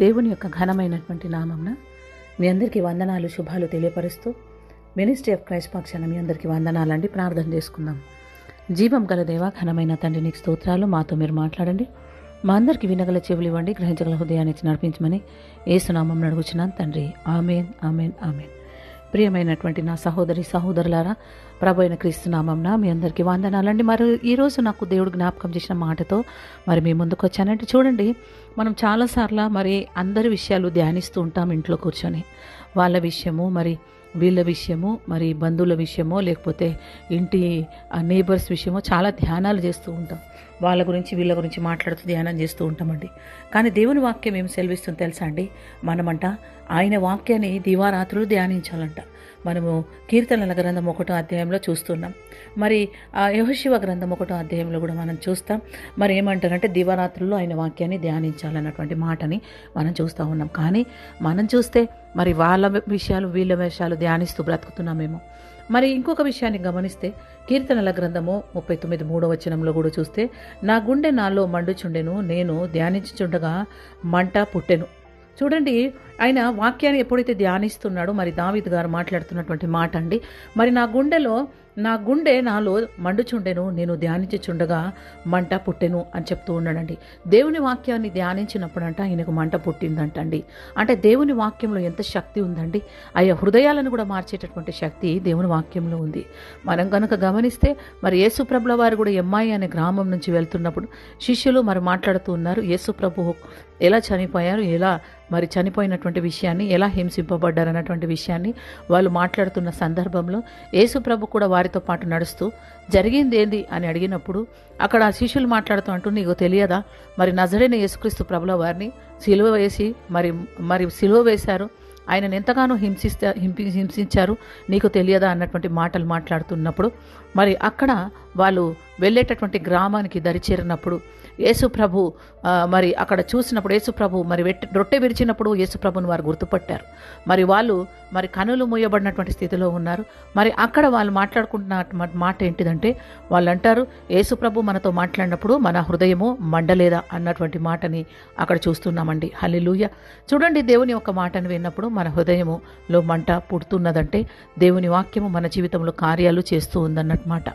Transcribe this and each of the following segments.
దేవుని యొక్క ఘనమైనటువంటి నామంన మీ అందరికీ వందనాలు శుభాలు తెలియపరుస్తూ మినిస్ట్రీ ఆఫ్ క్రైస్ట్ పక్షాన మీ అందరికీ వందనాలండి. ప్రార్థన చేసుకుందాం. జీవం గల దేవ ఘనమైన తండ్రి నీకు స్తోత్రాలు. మాతో మీరు మాట్లాడండి. మా అందరికీ వినగల చెవులు ఇవ్వండి. గ్రహించగల హృదయాన్ని నడిపించమని ఏసునామం నడుగుచున్నాను తండ్రి ఆమెన్ ఆమెన్ ఆమెన్. ప్రియమైనటువంటి నా సహోదరి సహోదరులారా ప్రభు అయిన క్రీస్తు మీ అందరికీ వందనాలండి. మరి ఈరోజు నాకు దేవుడు జ్ఞాపకం చేసిన మాటతో మరి మీ ముందుకు వచ్చానంటే చూడండి మనం చాలాసార్లు మరి అందరి విషయాలు ధ్యానిస్తూ ఉంటాం ఇంట్లో కూర్చొని. వాళ్ళ విషయము మరి వీళ్ళ విషయము మరి బంధువుల విషయమో లేకపోతే ఇంటి నేబర్స్ విషయమో చాలా ధ్యానాలు చేస్తూ ఉంటాం. వాళ్ళ గురించి వీళ్ళ గురించి మాట్లాడుతూ ధ్యానం చేస్తూ ఉంటామండి. కానీ దేవుని వాక్యం ఏం సెలవిస్తుంది తెలుసా అండి? మనమంట ఆయన వాక్యాన్ని దివారాత్రులు ధ్యానించాలంట. మనము కీర్తనల గ్రంథం ఒకటో అధ్యాయంలో చూస్తున్నాం. మరి ఆ యహశివ గ్రంథం ఒకటో అధ్యాయంలో కూడా మనం చూస్తాం. మరి ఏమంటారంటే దివారాత్రుల్లో ఆయన వాక్యాన్ని ధ్యానించాలన్నటువంటి మాటని మనం చూస్తూ ఉన్నాం. కానీ మనం చూస్తే మరి వాళ్ళ విషయాలు వీళ్ళ విషయాలు ధ్యానిస్తూ బ్రతుకుతున్నామేమో. మరి ఇంకొక విషయాన్ని గమనిస్తే కీర్తనల గ్రంథము ముప్పై తొమ్మిది మూడవ వచనంలో కూడా చూస్తే నా గుండె నాలో మండుచుండెను నేను ధ్యానించుచుండగా మంట పుట్టెను. చూడండి ఆయన వాక్యాన్ని ఎప్పుడైతే ధ్యానిస్తున్నాడో మరి దావిద్ గారు మాట్లాడుతున్నటువంటి మాట అండి. మరి నా గుండెలో నా గుండె నాలో మండుచుండెను నేను ధ్యానించుచుండగా మంట పుట్టెను అని చెప్తూ ఉన్నాడండి. దేవుని వాక్యాన్ని ధ్యానించినప్పుడు అంట ఆయనకు మంట పుట్టిందంటండి. అంటే దేవుని వాక్యంలో ఎంత శక్తి ఉందండి. ఆయా హృదయాలను కూడా మార్చేటటువంటి శక్తి దేవుని వాక్యంలో ఉంది. మనం కనుక గమనిస్తే మరి యేసుప్రభుల వారు కూడా ఎమ్మాయి అనే గ్రామం నుంచి వెళ్తున్నప్పుడు శిష్యులు మరి మాట్లాడుతూ ఉన్నారు యేసుప్రభు ఎలా చనిపోయారు? ఎలా మరి చనిపోయినట్టు చనిపోయినటువంటి విషయాన్ని ఎలా హింసింపబడ్డారు అన్నటువంటి విషయాన్ని వాళ్ళు మాట్లాడుతున్న సందర్భంలో యేసుప్రభు కూడా వారితో పాటు నడుస్తూ జరిగింది ఏంది? అని అడిగినప్పుడు అక్కడ ఆ శిష్యులు మాట్లాడుతూ అంటూ నీకు తెలియదా? మరి నజరైన యేసుక్రీస్తు ప్రభుల వారిని సిలువ వేసి మరి మరి సిలువ వేశారు? ఆయనను ఎంతగానో హింసిస్తా హింపి హింసించారు? నీకు తెలియదా? అన్నటువంటి మాటలు మాట్లాడుతున్నప్పుడు మరి అక్కడ వాళ్ళు వెళ్ళేటటువంటి గ్రామానికి దరిచేరినప్పుడు యేసుప్రభు మరి అక్కడ చూసినప్పుడు యేసుప్రభు మరి మరి రొట్టె విరిచినప్పుడు యేసుప్రభుని వారు గుర్తుపట్టారు. మరి వాళ్ళు మరి కనులు మూయబడినటువంటి స్థితిలో ఉన్నారు. మరి అక్కడ వాళ్ళు మాట్లాడుకుంటున్న మాట ఏంటిదంటే వాళ్ళు అంటారు యేసుప్రభు మనతో మాట్లాడినప్పుడు మన హృదయము మండలేదా అన్నటువంటి మాటని అక్కడ చూస్తున్నామండి. హలిలూయ చూడండి దేవుని ఒక మాటను విన్నప్పుడు మన హృదయములో మంట పుడుతున్నదంటే దేవుని వాక్యము మన జీవితంలో కార్యాలు చేస్తూ ఉందన్నమాట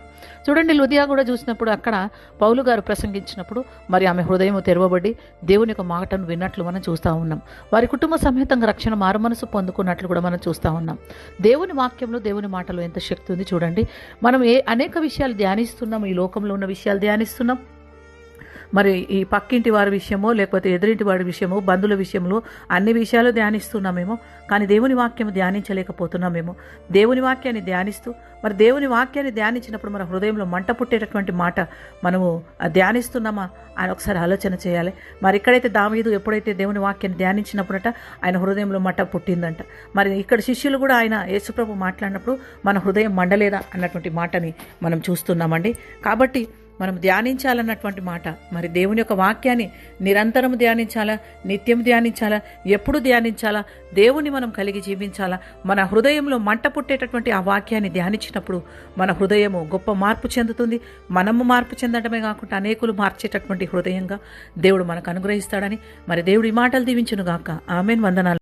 చూడండి లుదియా కూడా చూసినప్పుడు అక్కడ పౌలు గారు ప్రసంగించినప్పుడు మరి ఆమె హృదయం తెరవబడి దేవుని యొక్క మాటను విన్నట్లు మనం చూస్తూ ఉన్నాం. వారి కుటుంబ సమేతంగా రక్షణ మారుమనసు పొందుకున్నట్లు కూడా మనం చూస్తూ ఉన్నాం. దేవుని వాక్యంలో దేవుని మాటలో ఎంత శక్తి ఉంది చూడండి. మనం ఏ అనేక విషయాలు ధ్యానిస్తున్నాం ఈ లోకంలో ఉన్న విషయాలు ధ్యానిస్తున్నాం. మరి ఈ పక్కింటి వారి విషయమో లేకపోతే ఎదురింటి వారి విషయమో బంధువుల విషయంలో అన్ని విషయాలు ధ్యానిస్తున్నామేమో. కానీ దేవుని వాక్యం ధ్యానించలేకపోతున్నామేమో. దేవుని వాక్యాన్ని ధ్యానిస్తూ మరి దేవుని వాక్యాన్ని ధ్యానించినప్పుడు మన హృదయంలో మంట పుట్టేటటువంటి మాట మనము ధ్యానిస్తున్నామా ఆయన ఒకసారి ఆలోచన చేయాలి. మరి ఇక్కడైతే దావీదు ఎప్పుడైతే దేవుని వాక్యాన్ని ధ్యానించినప్పుడట ఆయన హృదయంలో మంట పుట్టిందంట. మరి ఇక్కడ శిష్యులు కూడా ఆయన యేసుప్రభు మాట్లాడినప్పుడు మన హృదయం మండలేదా అన్నటువంటి మాటని మనం చూస్తున్నామండి. కాబట్టి మనం ధ్యానించాలన్నటువంటి మాట. మరి దేవుని యొక్క వాక్యాన్ని నిరంతరం ధ్యానించాలా? నిత్యం ధ్యానించాలా? ఎప్పుడు ధ్యానించాలా? దేవుని మనం కలిగి జీవించాలా? మన హృదయంలో మంట పుట్టేటటువంటి ఆ వాక్యాన్ని ధ్యానించినప్పుడు మన హృదయము గొప్ప మార్పు చెందుతుంది. మనము మార్పు చెందడమే కాకుండా అనేకులు మార్చేటటువంటి హృదయంగా దేవుడు మనకు అనుగ్రహిస్తాడని. మరి దేవుడి మాటలు దీవించును గాక ఆమెన్. వందనాలు.